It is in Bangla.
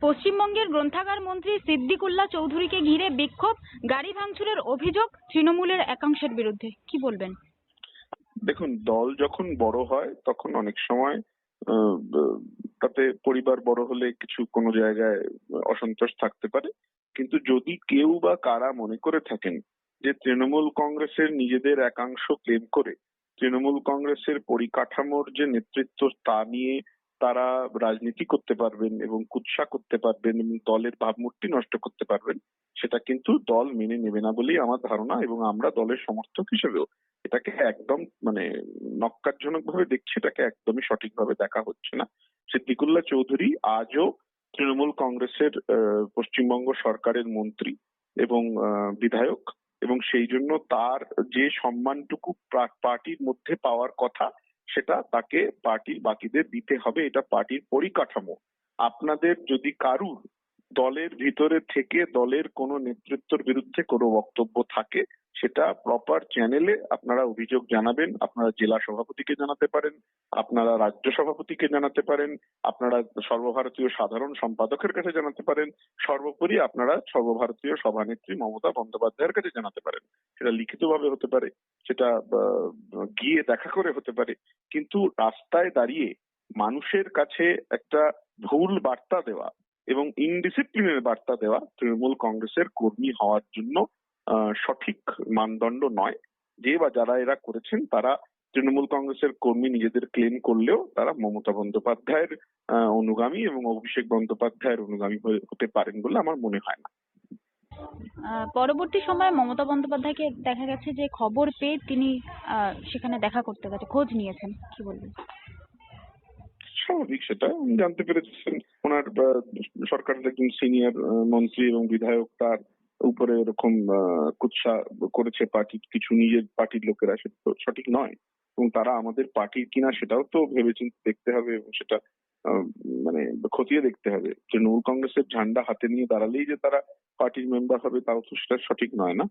পশ্চিমবঙ্গের গ্রন্থাগার মন্ত্রী সিদ্দিকুল্লাহ চৌধুরীকে ঘিরে বিক্ষোভ, গাড়ি ভাঙচুরের অভিযোগ তৃণমূলের একাংশের বিরুদ্ধে। কি বলবেন? দেখুন, দল যখন বড় হয়, তখন অনেক সময় তাতে পরিবার বড় হলে কিছু কোনো জায়গায় অসন্তোষ থাকতে পারে। কিন্তু যদি কেউ বা কারা মনে করে থাকেন যে তৃণমূল কংগ্রেসের নিজেদের একাংশ ক্লেম করে, তৃণমূল কংগ্রেসের পরিকাঠামোর যে নেতৃত্ব তা নিয়ে তারা রাজনীতি করতে পারবেন এবং কুৎসা করতে পারবেন এবং দলের ভাবমূর্তি নষ্ট করতে পারবেন, সেটা কিন্তু দল মেনে নেবে না বলেই আমার ধারণা এবং আমরা দলের সমর্থক হিসেবেও এটাকে একদম মানে নক্কারজনক ভাবে দেখছি, এটাকে একদমই সঠিকভাবে দেখা হচ্ছে না। সিদ্দিকুল্লাহ চৌধুরী আজও তৃণমূল কংগ্রেসের পশ্চিমবঙ্গ সরকারের মন্ত্রী এবং বিধায়ক এবং সেই জন্য তার যে সম্মানটুকু পার্টির মধ্যে পাওয়ার কথা সেটা তাকে পার্টির বাকিদের দিতে হবে এটা পার্টির পরিকাঠামো। আপনাদের যদি কারুর দলের ভিতরে থেকে দলের কোনো নেতৃত্বের বিরুদ্ধে কোনো বক্তব্য থাকে, সেটা প্রপার চ্যানেলে আপনারা অভিযোগ জানাবেন, আপনারা জেলা সভাপতিকে জানাতে পারেন, আপনারা রাজ্য সভাপতিকে জানাতে পারেন, আপনারা সর্বভারতীয় সাধারণ সম্পাদকের কাছে জানাতে পারেন, সর্বোপরি আপনারা সর্বভারতীয় সভানেত্রী মমতা বন্দ্যোপাধ্যায়ের কাছে জানাতে পারেন। সেটা লিখিতভাবে হতে পারে, সেটা গিয়ে দেখা করে হতে পারে, কিন্তু রাস্তায় দাঁড়িয়ে মানুষের কাছে একটা ভুল বার্তা দেওয়া এবং ইনডিসিপ্লিনের বার্তা দেওয়া তৃণমূল কংগ্রেসের কর্মী হওয়ার জন্য সঠিক মানদণ্ড নয়। যে বা যারা এরা করেছেন, তারা তৃণমূল কংগ্রেসের কর্মী নিজেদের ক্লেম করলেও তারা মমতা বন্দ্যোপাধ্যায়ের অনুগামী এবং অভিষেক বন্দ্যোপাধ্যায়ের অনুগামী হতে পারেন বলে আমার মনে হয় না। পরবর্তী সময়ে মমতা বন্দ্যোপাধ্যায়কে দেখা গেছে যে খবর পেয়ে তিনি সেখানে দেখা করতে গেছে, খোঁজ নিয়েছেন। কি বলবেন? স্বাভাবিক, সেটা জানতে পেরেছেন ওনার সরকারের একজন সিনিয়র মন্ত্রী এবং বিধায়ক, তার উপরে এরকম কুৎসা করেছে পার্টির কিছু নিজের পার্টির লোকেরা সেটা তো সঠিক নয়। এবং তারা আমাদের পার্টির কিনা সেটাও তো ভেবেচিন্তে দেখতে হবে এবং সেটা মানে খতিয়ে দেখতে হবে। তৃণমূল কংগ্রেসের ঝান্ডা হাতে নিয়ে দাঁড়ালেই যে তারা পার্টির মেম্বার হবে, তাও তো সেটা সঠিক নয় না?